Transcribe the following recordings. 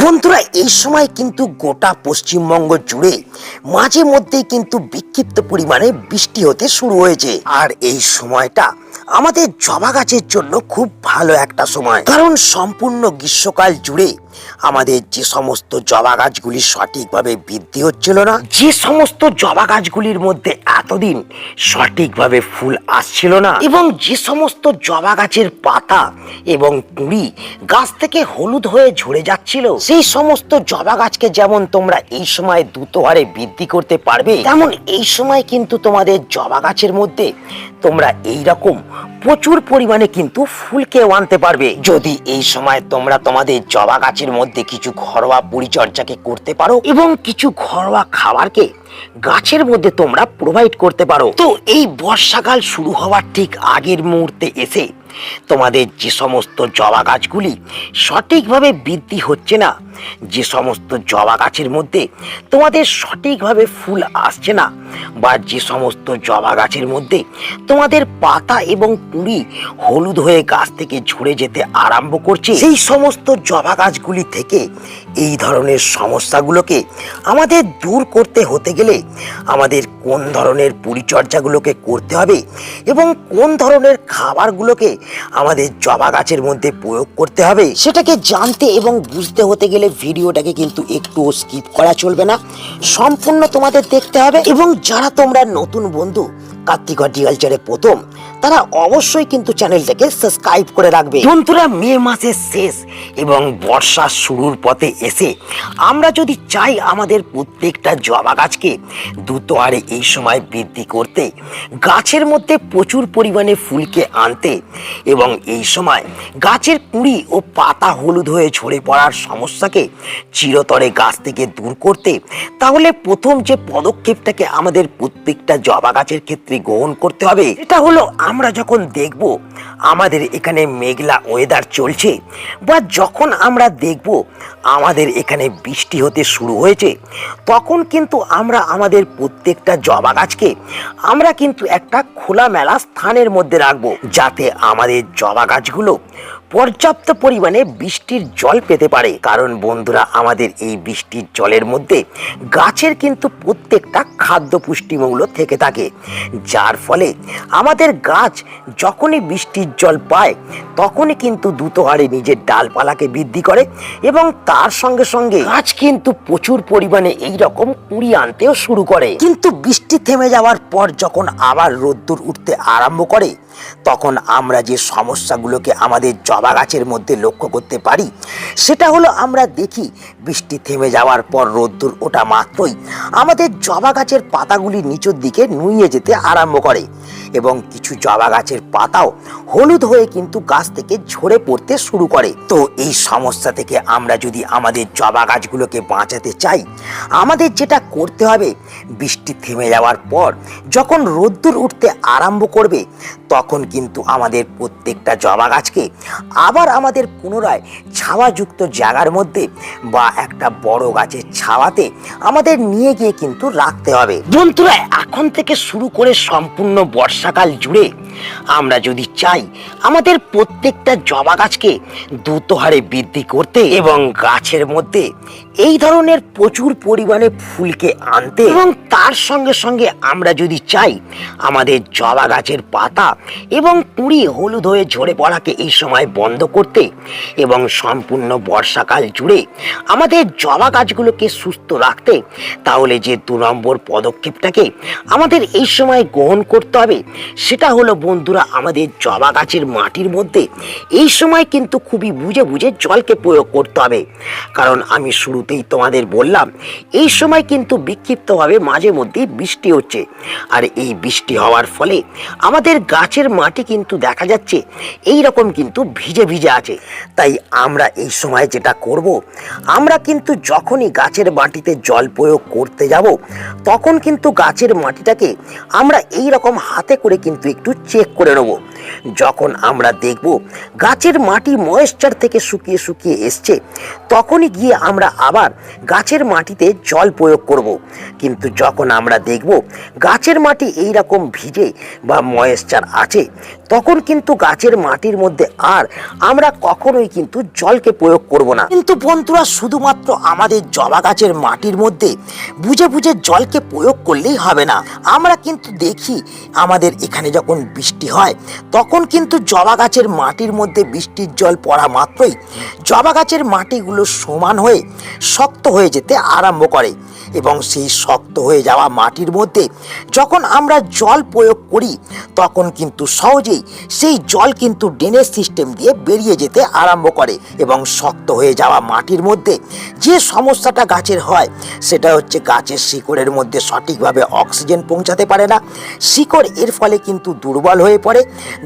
বন্ধুরা, এই সময় কিন্তু গোটা পশ্চিমবঙ্গ জুড়ে মাঝে মধ্যে কিন্তু বিক্ষিপ্ত পরিমাণে বৃষ্টি হতে শুরু হয়েছে। আর এই সময়টা আমাদের জবা গাছের জন্য খুব ভালো একটা সময়। কারণ সম্পূর্ণ গ্রীষ্মকাল জুড়ে আমাদের যে সমস্ত জবা গাছগুলি সঠিকভাবে বৃদ্ধি হচ্ছিল না, যে সমস্ত জবা গাছগুলির মধ্যে এতদিন সঠিকভাবে ফুল আসছিল না, এবং যে সমস্ত জবা গাছের পাতা এবং কুড়ি গাছ থেকে হলুদ হয়ে ঝরে যাচ্ছিল, সেই সমস্ত জবা গাছকে যেমন তোমরা এই সময় দ্রুত হারে বৃদ্ধি করতে পারবে, তেমন এই সময় কিন্তু তোমাদের জবা গাছের মধ্যে তোমরা এই রকম প্রচুর পরিমাণে কিন্তু ফুলকেও আনতে পারবে। যদি এই সময় তোমরা তোমাদের জবা গাছের মধ্যে কিছু ঘরোয়া পরিচর্যাকে করতে পারো এবং কিছু ঘরোয়া খাবারকে গাছের মধ্যে তোমরা প্রোভাইড করতে পারো। তো এই বর্ষাকাল শুরু হওয়ার ঠিক আগের মুহূর্তে এসে তোমাদের যে সমস্ত জবা গাছগুলি সঠিকভাবে বৃদ্ধি হচ্ছে না, যে সমস্ত জবা গাছের মধ্যে তোমাদের সঠিকভাবে ফুল আসছে না বা যে সমস্ত জবা গাছের মধ্যে তোমাদের পাতা এবং কুড়ি হলুদ হয়ে গাছ থেকে ঝরে যেতে আরম্ভ করছে, সেই সমস্ত জবা গাছগুলি থেকে এই ধরনের সমস্যাগুলোকে আমাদের দূর করতে হতে গেলে আমাদের কোন ধরনের পরিচর্যাগুলোকে করতে হবে এবং কোন ধরনের খাবারগুলোকে আমাদের জবা গাছের মধ্যে প্রয়োগ করতে হবে। সেটাকে জানতে এবং বুঝতে হতে গেলে ভিডিওটাকে কিন্তু একটু স্কিপ করা চলবে না। সম্পূর্ণ তোমাদের দেখতে হবে এবং যারা তোমরা নতুন বন্ধু, কার্তিক হর্টিকালচারে প্রথম তারা অবশ্যই কিন্তু চ্যানেলটাকে সাবস্ক্রাইব করে রাখবে। বন্ধুরা মে মাসের শেষ এবং বর্ষা শুরুর পথে এসে, আমরা যদি চাই আমাদের প্রত্যেকটা জবা গাছকে দ্রুত হারে এই সময় বৃদ্ধি করতে, গাছের মধ্যে প্রচুর পরিমাণে ফুলকে আনতে এবং এই সময় গাছের কুড়ি ও পাতা হলুদ হয়ে ঝরে পড়ার সমস্যাকে চিরতরে গাছ থেকে দূর করতে, তাহলে প্রথম যে পদক্ষেপটাকে আমাদের প্রত্যেকটা জবা গাছের ক্ষেত্রে গ্রহণ করতে হবে, এটা হলো আমরা যখন দেখব আমাদের এখানে মেঘলা ওয়েদার চলছে বা যখন আমরা দেখব আমাদের এখানে বৃষ্টি হতে শুরু হয়েছে, তখন কিন্তু আমরা আমাদের প্রত্যেকটা জবা গাছকে আমরা কিন্তু একটা খোলামেলা স্থানের মধ্যে রাখব যাতে আমাদের জবা গাছগুলো পর্যাপ্ত পরিমাণে বৃষ্টির জল পেতে পারে। কারণ বন্ধুরা, আমাদের এই বৃষ্টির জলের মধ্যে গাছের কিন্তু প্রত্যেকটা খাদ্য পুষ্টিমূল্য থেকে থাকে। যার ফলে আমাদের গাছ যখনই বৃষ্টির জল পায়, তখনই কিন্তু দ্রুত হারে নিজের ডালপালাকে বৃদ্ধি করে এবং তার সঙ্গে সঙ্গে গাছ কিন্তু প্রচুর পরিমাণে এই রকম কুড়ি আনতেও শুরু করে। কিন্তু বৃষ্টি থেমে যাওয়ার পর যখন আবার রোদ্দুর উঠতে আরম্ভ করে, তখন আমরা যে সমস্যাগুলোকে আমাদের জবা গাছের মধ্যে লক্ষ্য করতে পারি। সেটা হলো আমরা দেখি বৃষ্টি থেমে যাওয়ার পর রোদ্দুর ওটা মাত্রই আমাদের জবা গাছের পাতাগুলি নিচের দিকে নুইয়ে যেতে আরম্ভ করে এবং কিছু জবা গাছের পাতাও হলুদ হয়ে কিন্তু গাছ থেকে ঝরে পড়তে শুরু করে। তো এই সমস্যা থেকে আমরা যদি আমাদের জবা গাছগুলোকে বাঁচাতে চাই, আমাদের যেটা করতে হবে বৃষ্টি থেমে যাওয়ার পর যখন রোদ্দুর উঠতে আরম্ভ করবে, তখন কিন্তু আমাদের প্রত্যেকটা জবা গাছকে আবার আমাদের পুনরায় ছাওয়াযুক্ত জায়গার মধ্যে বা একটা বড় গাছের ছাওয়াতে আমাদের নিয়ে গিয়ে কিন্তু রাখতে হবে। বন্ধুরা, এখন থেকে শুরু করে সম্পূর্ণ বর্ষাকাল জুড়ে আমরা যদি চাই আমাদের প্রত্যেকটা জবা গাছকে দ্রুত হারে বৃদ্ধি করতে এবং গাছের মধ্যে এই ধরনের প্রচুর পরিমাণে ফুলকে আনতে এবং তার সঙ্গে সঙ্গে আমরা যদি চাই আমাদের জবা গাছের পাতা এবং কুড়ি হলুদ হয়ে ঝরে পড়াকে এই সময় বন্ধ করতে এবং সম্পূর্ণ বর্ষাকাল জুড়ে আমাদের জবা গাছগুলোকে সুস্থ রাখতে, তাহলে যে দু নম্বর পদক্ষেপটাকে আমাদের এই সময় গ্রহণ করতে হবে, সেটা হলো বন্ধুরা আমাদের জবা গাছের মাটির মধ্যে এই সময় কিন্তু খুবই বুঝে বুঝে জলকে প্রয়োগ করতে হবে। কারণ আমি শুরুতেই তোমাদের বললাম, এই সময় কিন্তু বিক্ষিপ্তভাবে মাঝে মধ্যেই বৃষ্টি হচ্ছে। আর এই বৃষ্টি হওয়ার ফলে আমাদের গাছের মাটি কিন্তু দেখা যাচ্ছে এই রকম কিন্তু ভিজে ভিজে আছে তাই আমরা এই সময় যেটা করব, আমরা কিন্তু যখনই গাছের মাটিতে জল প্রয়োগ করতে যাব, তখন কিন্তু গাছের মাটিটাকে আমরা এই রকম হাতে করে কিন্তু একটু চেক করে নেব যখন আমরা দেখব গাছের মাটি ময়েশ্চার থেকে শুকিয়ে শুকিয়ে এসছে, তখনই গিয়ে আমরা আবার গাছের মাটিতে জল প্রয়োগ করব। কিন্তু যখন আমরা দেখব গাছের মাটি এই রকম ভিজে বা ময়েশ্চার আছে, তখন কিন্তু গাছের মাটির মধ্যে আর আমরা কখনোই কিন্তু জলকে প্রয়োগ করব না। কিন্তু বন্ধুরা, শুধুমাত্র আমাদের জবা গাছের মাটির মধ্যে বুঝে বুঝে জলকে প্রয়োগ করলেই হবে না। আমরা কিন্তু দেখি আমাদের এখানে যখন বৃষ্টি হয়, তখন কিন্তু জবা গাছের মাটির মধ্যে বৃষ্টির জল পড়া মাত্রই জবা গাছের মাটিগুলো সমান হয়ে শক্ত হয়ে যেতে আরম্ভ করে এবং সেই শক্ত হয়ে যাওয়া মাটির মধ্যে যখন আমরা জল প্রয়োগ করি, তখন কিন্তু সহজেই সেই জল কিন্তু ড্রেনেজ সিস্টেম দিয়ে বেরিয়ে যেতে আরম্ভ করে এবং শক্ত হয়ে যাওয়া মাটির মধ্যে যে সমস্যাটা গাছের হয়, সেটা হচ্ছে গাছের শিকড়ের মধ্যে সঠিকভাবে অক্সিজেন পৌঁছাতে পারে না। শিকড় এর ফলে কিন্তু দুর্বল হয়ে পড়ে।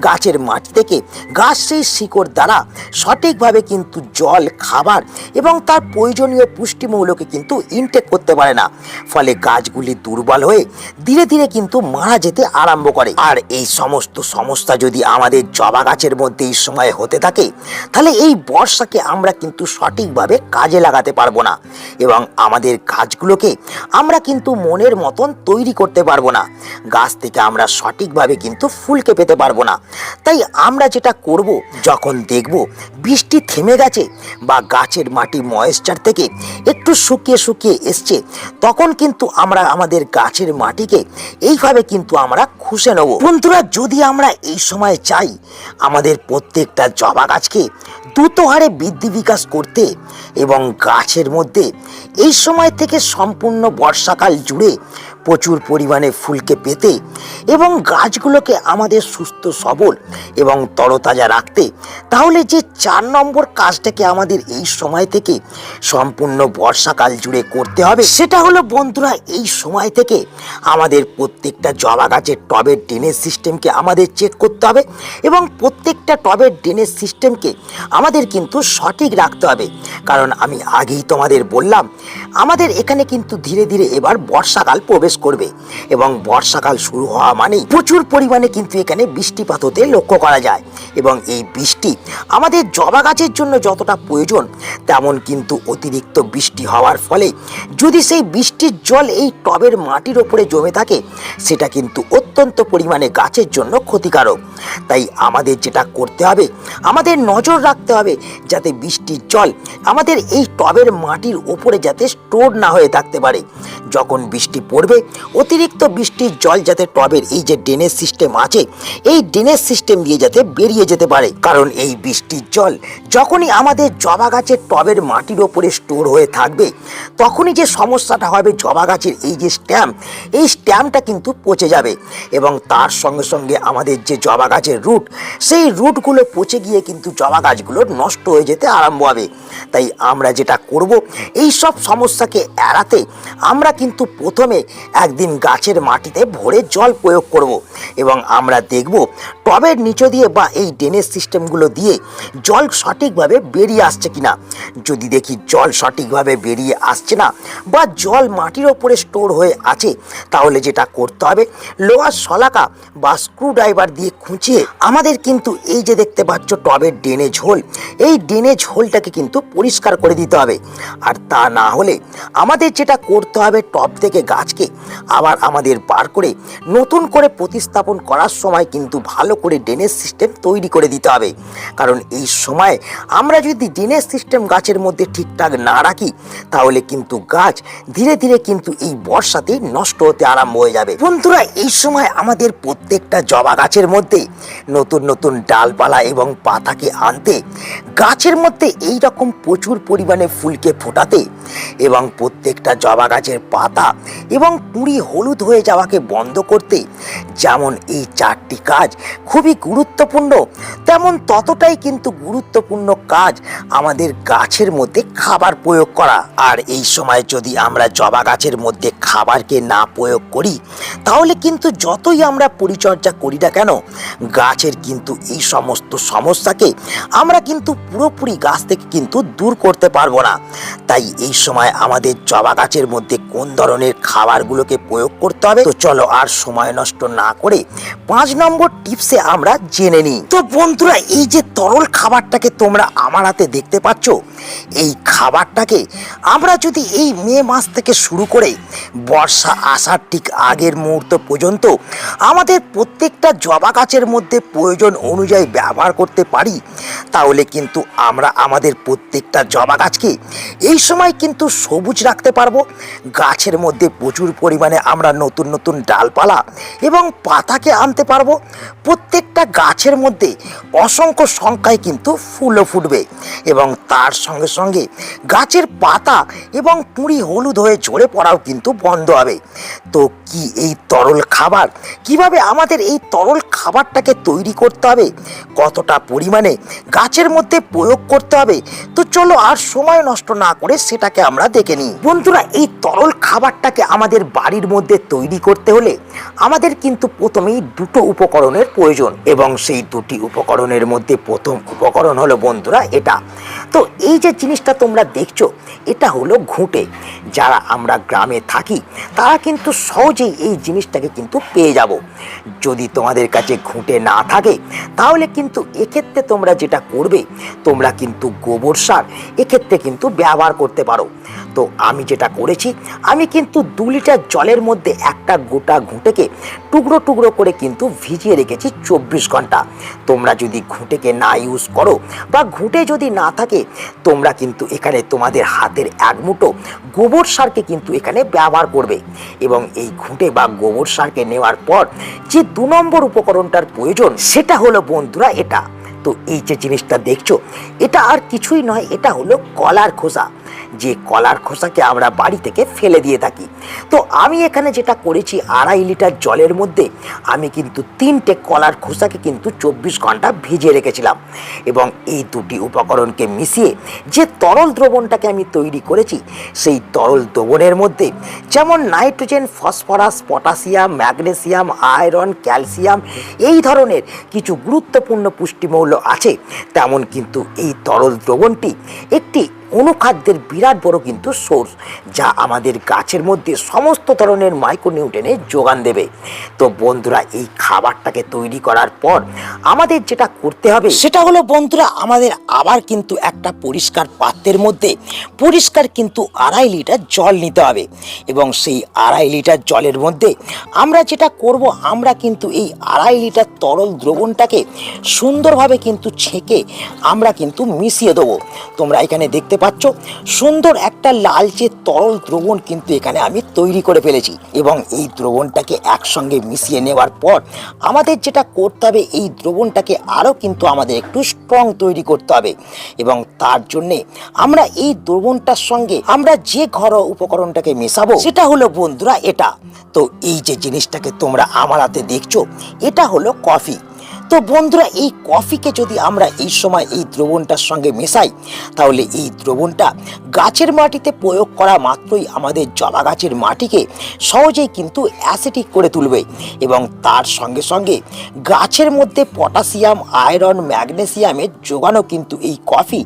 গাছের মাটি থেকে গাছ সেই শিকড় দ্বারা সঠিকভাবে কিন্তু জল, খাবার এবং তার প্রয়োজনীয় পুষ্টিমৌলকে কিন্তু ইনটেক করতে পারে না। ফলে গাছগুলি দুর্বল হয়ে ধীরে ধীরে কিন্তু মারা যেতে আরম্ভ করে। আর এই সমস্ত সমস্যা যদি আমাদের জবা গাছের মধ্যে এই সময় হতে থাকে, তাহলে এই বর্ষাকে আমরা কিন্তু সঠিকভাবে কাজে লাগাতে পারব না এবং আমাদের গাছগুলোকে আমরা কিন্তু মনের মতন তৈরি করতে পারব না। গাছ থেকে আমরা সঠিকভাবে কিন্তু ফুলকে পেতে পারব না। তাই আমরা যেটা করব, যখন দেখব বৃষ্টি থেমে গেছে বা গাছের মাটি ময়েশ্চার থেকে একটু শুকিয়ে শুকিয়ে এসছে, তখন কিন্তু আমরা আমাদের গাছের মাটিকে এইভাবে কিন্তু আমরা খুশে নেব। বন্ধুরা, যদি আমরা এই সময় চাই আমাদের প্রত্যেকটা জবা গাছকে দ্রুত হারে বৃদ্ধি বিকাশ করতে এবং গাছের মধ্যে এই সময় থেকে সম্পূর্ণ বর্ষাকাল জুড়ে প্রচুর পরিমাণে ফুলকে পেতে এবং গাছগুলোকে আমাদের সুস্থ, সবল এবং তরতাজা রাখতে, তাহলে যে চার নম্বর কাজটাকে আমাদের এই সময় থেকে সম্পূর্ণ বর্ষাকাল জুড়ে করতে হবে, সেটা হলো বন্ধুরা এই সময় থেকে আমাদের প্রত্যেকটা জবা গাছের টবের ড্রেনেজ সিস্টেমকে আমাদের চেক করতে হবে এবং প্রত্যেকটা টবের ড্রেনেজ সিস্টেমকে আমাদের কিন্তু সঠিক রাখতে হবে। কারণ আমি আগেই তোমাদের বললাম, আমাদের এখানে কিন্তু ধীরে ধীরে এবার বর্ষাকাল প্রবেশ করবে এবং বর্ষাকাল শুরু হওয়া মানেই প্রচুর পরিমাণে কিন্তু এখানে বৃষ্টিপাত হতে লক্ষ্য করা যায় এবং এই বৃষ্টি আমাদের জবা গাছের জন্য যতটা প্রয়োজন তেমন কিন্তু অতিরিক্ত বৃষ্টি হওয়ার ফলে যদি সেই বৃষ্টির জল এই টবের মাটির ওপরে জমে থাকে, সেটা কিন্তু অত্যন্ত পরিমাণে গাছের জন্য ক্ষতিকারক। তাই আমাদের যেটা করতে হবে, আমাদের নজর রাখতে হবে যাতে বৃষ্টির জল আমাদের এই টবের মাটির ওপরে যাতে স্টোর না হয়ে থাকতে পারে। যখন বৃষ্টি পড়বে অতিরিক্ত বৃষ্টির জল যাতে টবের এই যে ড্রেনেজ সিস্টেম আছে, এই ড্রেনেজ সিস্টেম দিয়ে যাতে বেরিয়ে যেতে পারে। কারণ এই বৃষ্টির জল যখনই আমাদের জবা গাছের টবের মাটির ওপরে স্টোর হয়ে থাকবে, তখনই যে সমস্যাটা হবে জবা গাছের এই যে স্ট্যাম্প, এই স্ট্যাম্পটা কিন্তু পচে যাবে। এবং তার সঙ্গে সঙ্গে আমাদের যে জবা গাছের রুট, সেই রুটগুলো পচে গিয়ে কিন্তু জবা গাছগুলো নষ্ট হয়ে যেতে আরম্ভ হবে। তাই আমরা যেটা করব, এই সব সমস্যাকে এড়াতে আমরা কিন্তু প্রথমে একদিন গাছের মাটিতে ভরে জল প্রয়োগ করব এবং আমরা দেখব টবের নিচে দিয়ে বা এই ড্রেনেজ সিস্টেমগুলো দিয়ে জল সঠিকভাবে বেরিয়ে আসছে কিনা। যদি দেখি জল সঠিকভাবে বেরিয়ে আসছে না বা জল মাটির ওপরে স্টোর হয়ে আছে, তাহলে যেটা করতে হবে, লোহার শলাকা বা স্ক্রু ড্রাইভার দিয়ে খুঁচিয়ে আমাদের কিন্তু এই যে দেখতে পাচ্ছ টবের ড্রেনেজ হোল, এই ড্রেনেজ হোলটাকে কিন্তু পরিষ্কার করে দিতে হবে। আর তা না হলে আমাদের যেটা করতে হবে টব থেকে গাছকে আবার আমাদের বার করে নতুন করে প্রতিস্থাপন করার সময় কিন্তু ভালো করে ড্রেনেজ সিস্টেম তৈরি করে দিতে হবে। কারণ এই সময় আমরা যদি ড্রেনেজ সিস্টেম গাছের মধ্যে ঠিকঠাক না রাখি, তাহলে কিন্তু গাছ ধীরে ধীরে কিন্তু এই বর্ষাতেই নষ্ট হতে আরম্ভ হয়ে যাবে। বন্ধুরা, এই সময় আমাদের প্রত্যেকটা জবা গাছের মধ্যে নতুন নতুন ডালপালা এবং পাতাকে আনতে, গাছের মধ্যে এই রকম প্রচুর পরিমাণে ফুলকে ফোটাতে এবং প্রত্যেকটা জবা গাছের পাতা এবং কুড়ি হলুদ হয়ে যাওয়াকে বন্ধ করতে যেমন এই চারটি কাজ খুবই গুরুত্বপূর্ণ, তেমন ততটাই কিন্তু গুরুত্বপূর্ণ কাজ আমাদের গাছের মধ্যে খাবার প্রয়োগ করা। আর এই সময় যদি আমরা জবা গাছের মধ্যে খাবারকে না প্রয়োগ করি, তাহলে কিন্তু যতই আমরা পরিচর্যা করি না কেন, গাছের কিন্তু এই সমস্ত সমস্যাকে আমরা কিন্তু পুরোপুরি গাছ থেকে কিন্তু দূর করতে পারব না। তাই এই সময় আমাদের জবা গাছের মধ্যে কোন ধরনের খাবারগুলো খাবারগুলোকে প্রয়োগ করতে হবে। তো চলো আর সময় নষ্ট না করে পাঁচ নম্বর টিপসে আমরা জেনে নিই। তো বন্ধুরা, এই যে তরল খাবারটাকে তোমরা আমার হাতে দেখতে পাচ্ছ। এই খাবারটাকে আমরা যদি এই মে মাস থেকে শুরু করে বর্ষা আসার ঠিক আগের মুহূর্ত পর্যন্ত আমাদের প্রত্যেকটা জবা গাছের মধ্যে প্রয়োজন অনুযায়ী ব্যবহার করতে পারি, তাহলে কিন্তু আমরা আমাদের প্রত্যেকটা জবা গাছকে এই সময় কিন্তু সবুজ রাখতে পারব। গাছের মধ্যে প্রচুর পরিমাণে আমরা নতুন নতুন ডালপালা এবং পাতাকে আনতে পারব। প্রত্যেকটা গাছের মধ্যে অসংখ্য সংখ্যায় কিন্তু ফুলও ফুটবে এবং তার সঙ্গে সঙ্গে গাছের পাতা এবং কুঁড়ি হলুদ হয়ে ঝরে পড়াও কিন্তু বন্ধ হবে। তো কি এই তরল খাবার? কীভাবে আমাদের এই তরল খাবারটাকে তৈরি করতে হবে? কতটা পরিমাণে গাছের মধ্যে প্রয়োগ করতে হবে? তো চলো আর সময় নষ্ট না করে সেটাকে আমরা দেখে নিই। বন্ধুরা, এই তরল খাবারটাকে আমাদের বাড়ির মধ্যে তৈরি করতে হলে আমাদের কিন্তু প্রথমেই দুটো উপকরণের প্রয়োজন এবং সেই দুটি উপকরণের মধ্যে প্রথম উপকরণ হলো বন্ধুরা এটা। তো এই যে জিনিসটা তোমরা দেখছ, এটা হলো ঘুঁটে। যারা আমরা গ্রামে থাকি, তারা কিন্তু সহজেই এই জিনিসটাকে কিন্তু পেয়ে যাব। যদি তোমাদের কাছে ঘুঁটে না থাকে, তাহলে কিন্তু এক্ষেত্রে তোমরা যেটা করবে, তোমরা কিন্তু গোবর সার এক্ষেত্রে কিন্তু ব্যবহার করতে পারো। তো আমি যেটা করেছি, আমি কিন্তু দু লিটার জলের মধ্যে একটা গোটা ঘুঁটেকে টুকরো টুকরো করে কিন্তু ভিজিয়ে রেখেছি চব্বিশ ঘণ্টা। তোমরা যদি ঘুঁটেকে না ইউজ করো বা ঘুঁটে যদি না থাকে, তোমরা কিন্তু এখানে তোমাদের হাতের এক মুঠো গোবর সারকে কিন্তু এখানে ব্যবহার করবে। এবং এই ঘুঁটে বা গোবর সারকে নেওয়ার পর যে দু নম্বর উপকরণটার প্রয়োজন, সেটা হলো বন্ধুরা এটা। তো এই যে জিনিসটা দেখছ, এটা আর কিছুই নয়, এটা হলো কলার খোসা। যে কলার খোসাকে আমরা বাড়ি থেকে ফেলে দিয়ে থাকি। তো আমি এখানে যেটা করেছি আড়াই লিটার জলের মধ্যে, আমি কিন্তু তিনটে কলার খোসাকে কিন্তু চব্বিশ ঘণ্টা ভিজিয়ে রেখেছিলাম। এবং এই দুটি উপকরণকে মিশিয়ে যে তরল দ্রবণটাকে আমি তৈরি করেছি, সেই তরল দ্রবণের মধ্যে যেমন nitrogen, phosphorus, potassium, magnesium, iron, calcium, এই ধরনের কিছু গুরুত্বপূর্ণ পুষ্টিমৌল আছে, তেমন কিন্তু এই তরল দ্রবণটি একটি অনুখাদ্যের বিরাট বড় কিন্তু সোর্স যা আমাদের গাছের মধ্যে সমস্ত ধরনের মাইক্রোনিউট্রেনের যোগান দেবে। তো বন্ধুরা, এই খাবারটাকে তৈরি করার পর আমাদের যেটা করতে হবে, সেটা হলো বন্ধুরা, আমাদের আবার কিন্তু একটা পরিষ্কার পাত্রের মধ্যে পরিষ্কার কিন্তু আড়াই লিটার জল নিতে হবে। এবং সেই আড়াই লিটার জলের মধ্যে আমরা যেটা করব, আমরা কিন্তু এই আড়াই লিটার তরল দ্রবণটাকে সুন্দরভাবে কিন্তু ছেঁকে আমরা কিন্তু মিশিয়ে দেবো। তোমরা এখানে দেখতে পাচ্ছ? সুন্দর একটা লালচে তরল দ্রবণ কিন্তু এখানে আমি তৈরি করে ফেলেছি এবং এই দ্রবণটাকে একসঙ্গে মিশিয়ে নেওয়ার পর আমাদের যেটা করতে হবে, এই দ্রবণটাকে আরও কিন্তু আমাদের একটু স্ট্রং তৈরি করতে হবে এবং তার জন্যে আমরা এই দ্রবণটার সঙ্গে আমরা যে ঘরোয়া উপকরণটাকে মেশাবো সেটা হলো বন্ধুরা এটা। তো এই যে জিনিসটাকে তোমরা আমার হাতে দেখছ, এটা হলো কফি তো বন্ধুরা, এই কফিকে যদি আমরা এই সময় এই দ্রবণটার সঙ্গে মেশাই, তাহলে এই দ্রবণটা গাছের মাটিতে প্রয়োগ করা মাত্রই আমাদের জবা গাছের মাটিকে সহজেই কিন্তু অ্যাসিটিক করে তুলবে এবং তার সঙ্গে সঙ্গে গাছের মধ্যে পটাশিয়াম আয়রন ম্যাগনেসিয়ামের যোগানও কিন্তু এই কফি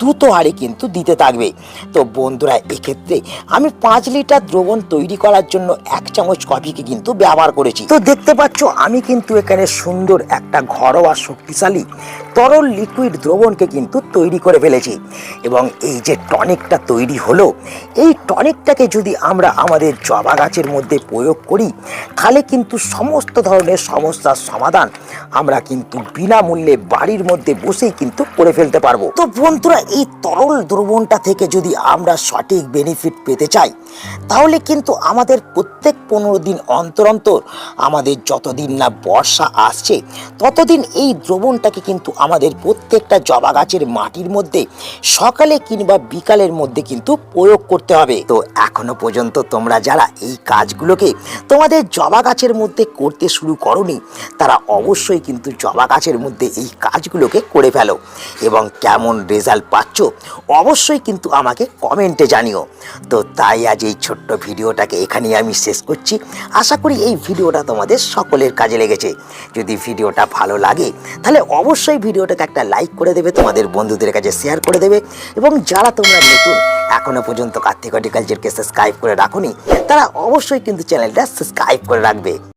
দ্রুত হারে কিন্তু দিতে থাকবে। তো বন্ধুরা, এক্ষেত্রে আমি পাঁচ লিটার দ্রবণ তৈরি করার জন্য এক চামচ কফিকে কিন্তু ব্যবহার করেছি। তো দেখতে পাচ্ছ, আমি কিন্তু এখানে সুন্দর একটা ঘরোয়া শক্তিশালী তরল লিকুইড দ্রবণকে কিন্তু তৈরি করে ফেলেছি। এবং এই যে টনিকটা তৈরি হলো, এই টনিকটাকে যদি আমরা আমাদের জবা গাছের মধ্যে প্রয়োগ করি, তাহলে কিন্তু সমস্ত ধরনের সমস্যার সমাধান আমরা কিন্তু বিনামূল্যে বাড়ির মধ্যে বসেই কিন্তু করে ফেলতে পারব। তো বন্ধুরা, এই তরল দ্রবণটা থেকে যদি আমরা সঠিক বেনিফিট পেতে চাই, তাহলে কিন্তু আমাদের প্রত্যেক পনেরো দিন অন্তর অন্তর আমাদের যতদিন না বর্ষা আসছে ততদিন এই দ্রবণটাকে কিন্তু আমাদের প্রত্যেকটা জবা গাছের মাটির মধ্যে, সকালে কিংবা বিকালের মধ্যে কিন্তু প্রয়োগ করতে হবে। তো এখনও পর্যন্ত তোমরা যারা এই কাজগুলোকে তোমাদের জবা গাছের মধ্যে করতে শুরু করনি, তারা অবশ্যই কিন্তু জবা গাছের মধ্যে এই কাজগুলোকে করে ফেলো। এবং কেমন রেজাল্ট পাচ্ছ, অবশ্যই কিন্তু আমাকে কমেন্টে জানিও। তো তাই আজ এই ছোট্ট ভিডিওটাকে এখানেই আমি শেষ করছি। আশা করি এই ভিডিওটা তোমাদের সকলের কাজে লেগেছে। যদি ভিডিওটা ভালো লাগে, তাহলে অবশ্যই ভিডিওটাকে একটা লাইক করে দেবে, তোমাদের বন্ধুদের কাছে শেয়ার করে দেবে এবং যারা তোমরা নতুন, এখনও পর্যন্ত কার্তিক হর্টিকালচারকে সাবস্ক্রাইব করে রাখোনি, তারা অবশ্যই কিন্তু চ্যানেলটা সাবস্ক্রাইব করে রাখবে।